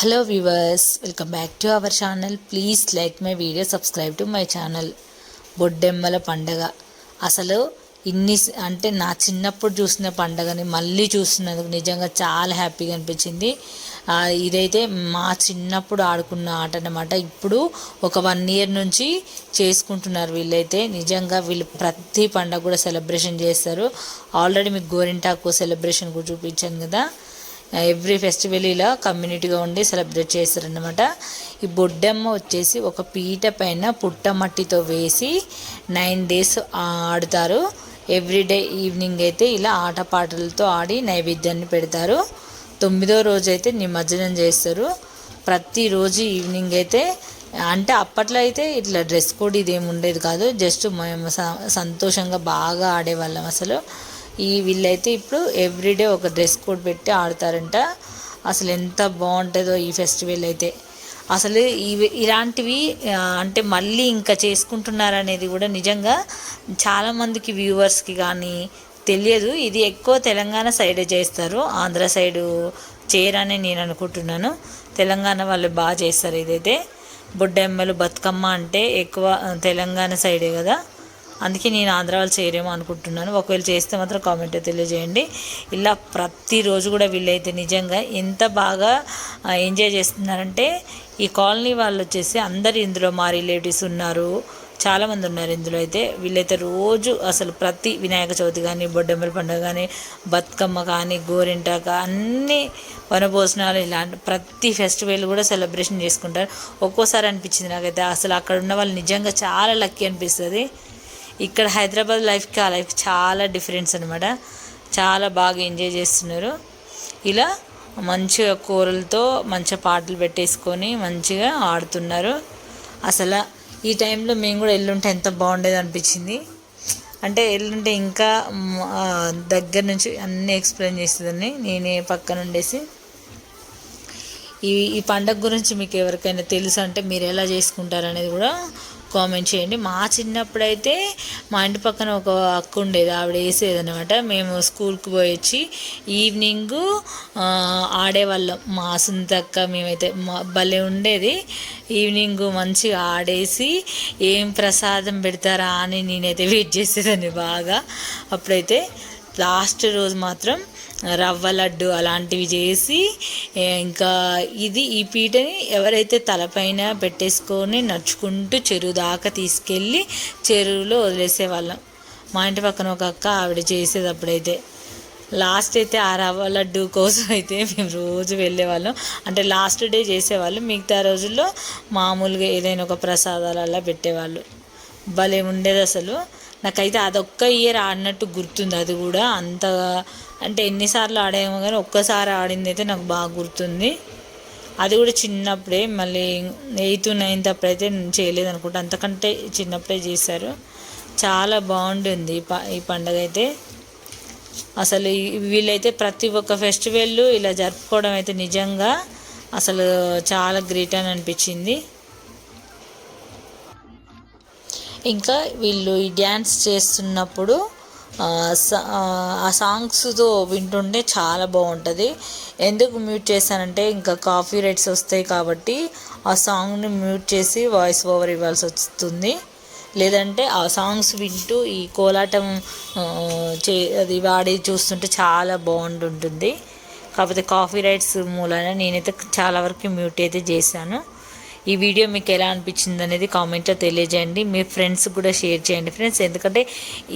Hello viewers welcome back to our channel please like my video subscribe to my channel బొడ్డెమ్మల పండగ. అసలు ఇన్ని అంటే నా చిన్నప్పుడు చూసిన పండగని మళ్ళీ చూస్తున్నందుకు నిజంగా చాలా హ్యాపీగా అనిపించింది. ఇదైతే మా చిన్నప్పుడు ఆడుకున్న ఆట అనమాట ఇప్పుడు ఒక వన్ ఇయర్ నుంచి చేసుకుంటున్నారు వీళ్ళైతే. నిజంగా వీళ్ళు ప్రతి పండగ కూడా సెలబ్రేషన్ చేస్తారు. ఆల్రెడీ మీకు గోరింటాకు సెలబ్రేషన్ కూడా చూపించాను కదా. ఎవ్రీ ఫెస్టివల్ ఇలా కమ్యూనిటీగా ఉండి సెలబ్రేట్ చేస్తారనమాట ఈ బొడ్డమ్మ వచ్చేసి ఒక పీట పైన పుట్టమట్టితో వేసి నైన్ డేస్ ఆడతారు. ఎవ్రీడే ఈవినింగ్ అయితే ఇలా ఆటపాటలతో ఆడి నైవేద్యాన్ని పెడతారు. తొమ్మిదో రోజు అయితే నిమజ్జనం చేస్తారు. ప్రతిరోజు ఈవినింగ్ అయితే అంటే అప్పట్లో అయితే ఇట్లా డ్రెస్ కోడ్ ఇదేమి ఉండేది కాదు. జస్ట్ మేము స- సంతోషంగా బాగా ఆడేవాళ్ళం అసలు. ఈ వీళ్ళైతే ఇప్పుడు ఎవ్రీడే ఒక డ్రెస్ కోడ్ పెట్టి ఆడతారంట. అసలు ఎంత బాగుంటుందో ఈ ఫెస్టివల్ అయితే. అసలు ఇవి ఇలాంటివి అంటే మళ్ళీ ఇంకా చేసుకుంటున్నారనేది కూడా నిజంగా చాలామందికి వ్యూవర్స్కి కానీ తెలియదు. ఇది ఎక్కువ తెలంగాణ సైడే చేస్తారు. ఆంధ్ర సైడు చేయరని నేను అనుకుంటున్నాను. తెలంగాణ వాళ్ళు బాగా చేస్తారు ఇదైతే. బొడ్డెమ్మలు బతుకమ్మ అంటే ఎక్కువ తెలంగాణ సైడే కదా. అందుకే నేను ఆంధ్ర వాళ్ళు చేయరేమో అనుకుంటున్నాను. ఒకవేళ చేస్తే మాత్రం కామెంట్ తెలియజేయండి. ఇలా ప్రతిరోజు కూడా వీళ్ళైతే నిజంగా ఎంత బాగా ఎంజాయ్ చేస్తున్నారంటే ఈ కాలనీ వాళ్ళు వచ్చేసి అందరు ఇందులో మా రిలేటివ్స్ ఉన్నారు. చాలామంది ఉన్నారు ఇందులో అయితే. వీళ్ళైతే రోజు అసలు ప్రతి వినాయక చవితి కానీ బొడ్డెమ్మల పండుగ కానీ బతుకమ్మ కానీ గోరింటాక అన్ని వనభోజనాలు ఇలాంటి ప్రతి ఫెస్టివల్ కూడా సెలబ్రేషన్ చేసుకుంటారు. ఒక్కోసారి అనిపించింది నాకైతే. అసలు అక్కడ ఉన్న వాళ్ళు నిజంగా చాలా లక్కీ అనిపిస్తుంది. ఇక్కడ హైదరాబాద్ లైఫ్కి ఆ లైఫ్ చాలా డిఫరెన్స్ అనమాట చాలా బాగా ఎంజాయ్ చేస్తున్నారు. ఇలా మంచిగా కూరలతో మంచిగా పాటలు పెట్టేసుకొని మంచిగా ఆడుతున్నారు. అసలు ఈ టైంలో మేము కూడా ఎల్లుంటే ఎంత బాగుండేది అనిపించింది. అంటే ఎల్లుంటే ఇంకా దగ్గర నుంచి అన్నీ ఎక్స్ప్లెయిన్ చేసేదాన్ని నేనే పక్కన ఉండేసి. ఈ ఈ పండగ గురించి మీకు ఎవరికైనా తెలుసు? అంటే మీరు ఎలా చేసుకుంటారు అనేది కూడా కామెంట్ చేయండి. మా చిన్నప్పుడైతే మా ఇంటి పక్కన ఒక అక్క ఉండేది. ఆవిడ వేసేది అనమాట మేము స్కూల్కి పోయి వచ్చి ఈవినింగ్ ఆడేవాళ్ళం. మా సుంతక్క మేమైతే మా భలే ఉండేది. ఈవినింగ్ మంచిగా ఆడేసి ఏం ప్రసాదం పెడతారా అని నేనైతే వెయిట్ చేసేదాన్ని బాగా. అప్పుడైతే లాస్ట్ రోజు మాత్రం రవ్వ లడ్డు అలాంటివి చేసి ఇంకా ఇది ఈ పీటని ఎవరైతే తలపైన పెట్టేసుకొని నడుచుకుంటూ చెరువు దాకా తీసుకెళ్ళి చెరువులో వదిలేసేవాళ్ళం. మా ఇంటి పక్కన ఒక అక్క ఆవిడ చేసేటప్పుడైతే లాస్ట్ అయితే ఆ రవ్వ లడ్డు కోసం అయితే మేము రోజు వెళ్ళేవాళ్ళం. అంటే లాస్ట్ డే చేసేవాళ్ళు. మిగతా రోజుల్లో మామూలుగా ఏదైనా ఒక ప్రసాదాలు అలా పెట్టేవాళ్ళు. భలే ఉండేది అసలు. నాకైతే అదొక్క ఇయర్ ఆడినట్టు గుర్తుంది. అది కూడా అంత అంటే ఎన్నిసార్లు ఆడామో కానీ ఒక్కసారి ఆడింది అయితే నాకు బాగా గుర్తుంది. అది కూడా చిన్నప్పుడే మళ్ళీ ఎయిత్ నైన్త్ అప్పుడైతే నేను చేయలేదు అనుకుంటా. అంతకంటే చిన్నప్పుడే చేశారు. చాలా బాగుంటుంది ఈ ప ఈ పండగ అయితే అసలు వీళ్ళైతే ప్రతి ఒక్క ఫెస్టివల్ ఇలా జరుపుకోవడం అయితే నిజంగా అసలు చాలా గ్రేట్ అని అనిపించింది. ఇంకా వీళ్ళు ఈ డ్యాన్స్ చేస్తున్నప్పుడు ఆ, ఆ, సాంగ్స్తో వింటుంటే చాలా బాగుంటుంది. ఎందుకు మ్యూట్ చేశానంటే ఇంకా కాఫీ రైట్స్ వస్తాయి కాబట్టి ఆ సాంగ్ని మ్యూట్ చేసి వాయిస్ ఓవర్ ఇవ్వాల్సి వస్తుంది. లేదంటే ఆ సాంగ్స్ వింటూ ఈ కోలాటం చే అది వాడి చూస్తుంటే చాలా బాగుంటుంటుంది. కాకపోతే కాఫీ రైట్స్ మూలాన నేనైతే చాలా వరకు మ్యూట్ అయితే చేశాను. ఈ వీడియో మీకు ఎలా అనిపించింది అనేది కామెంట్లో తెలియజేయండి. మీ ఫ్రెండ్స్ కూడా షేర్ చేయండి ఫ్రెండ్స్ ఎందుకంటే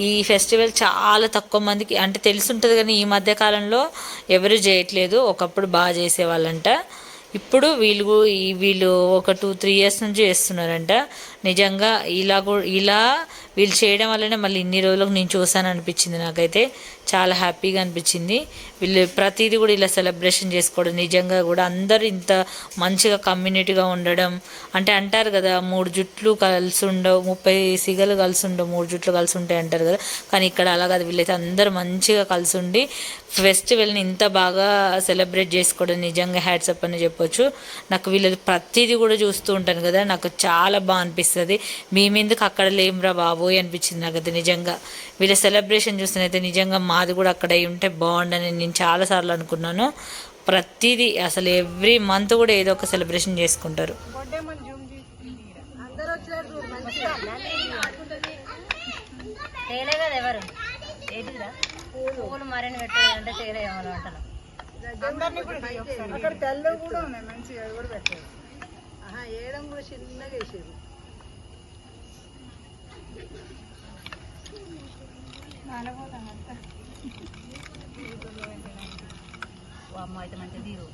ఈ ఫెస్టివల్ చాలా తక్కువ మందికి అంటే తెలుసుంటుంది కానీ ఈ మధ్య కాలంలో ఎవరు చేయట్లేదు. ఒకప్పుడు బాగా చేసేవాళ్ళంట. ఇప్పుడు వీళ్ళు ఈ వీళ్ళు ఒక టూ త్రీ ఇయర్స్ నుంచి చేస్తున్నారంట. నిజంగా ఇలా ఇలా వీళ్ళు చేయడం వల్లనే మళ్ళీ ఇన్ని రోజులకు నేను చూసాను అనిపించింది నాకైతే. చాలా హ్యాపీగా అనిపించింది. వీళ్ళు ప్రతిదీ కూడా ఇలా సెలబ్రేషన్ చేసుకోవడం నిజంగా కూడా అందరూ ఇంత మంచిగా కమ్యూనిటీగా ఉండడం. అంటే అంటారు కదా మూడు జుట్లు కలిసి ఉండవు ముప్పై సిగలు కలిసి ఉండవు మూడు జుట్లు కలిసి ఉంటాయి అంటారు కదా. కానీ ఇక్కడ అలా కాదు వీళ్ళైతే అందరూ మంచిగా కలిసి ఉండి ఫెస్టివల్ని ఇంత బాగా సెలబ్రేట్ చేసుకోవడం నిజంగా హ్యాట్సప్ అని చెప్పొచ్చు. నాకు వీళ్ళది ప్రతిదీ కూడా చూస్తూ ఉంటాను కదా నాకు చాలా బాగా అనిపిస్తుంది. మేమెందుకు అక్కడ లేమురా బాబోయ్ అనిపించింది నాకు అది నిజంగా. వీళ్ళ సెలబ్రేషన్ చూస్తేనైతే నిజంగా మాది కూడా అక్కడ అయి ఉంటే బాగుండని నేను చాలాసార్లు అనుకున్నాను. ప్రతిదీ అసలు ఎవ్రీ మంత్ కూడా ఏదో ఒక సెలబ్రేషన్ చేసుకుంటారు. తేలే కదా ఎవరు? ఏంటిదిరా? పువ్వులు మరిని పెట్టాలంటే తేలే ఏమని అంటాను అక్కడ తెల్లవి కూడా ఉన్నాయి. మంచిగా అవి కూడా పెట్టారు. ఆహా ఏడం కూడా చిన్నగా వేసేది అమ్మ అయితే మంచిగా తీరు.